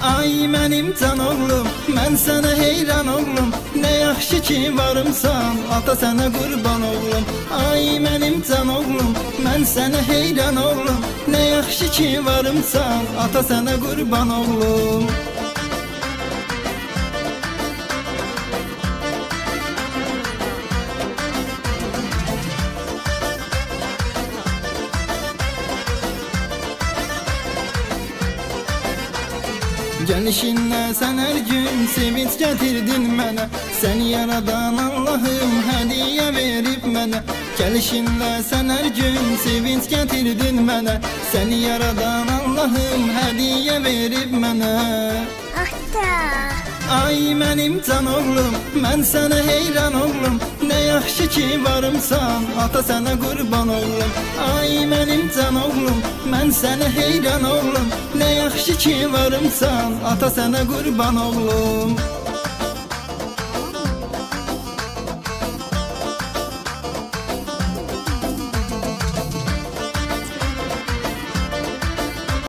Ay mənim can oğlum, mən sənə heyran oğlum. Nə yaxşı ki varımsan, ata sənə qurban oğlum. Ay mənim can oğlum, mən sənə heyran oğlum. Nə yaxşı ki varımsan, ata sənə qurban oğlum Gəlişinlə sən hər gün sevinç gətirdin mənə Səni yaradan Allahım hədiyyə verib mənə Gəlişinlə sən hər gün sevinç gətirdin mənə Səni yaradan Allahım hədiyyə verib mənə Hatta. Ay mənim can oğlum, mən sənə heyran oğlum. Nə yaxşı ki varımsan, ata sənə qurban oğlum. Ay mən sənə heyran oğlum Nə yaxşı ki varımsan, ata sənə qurban oğlum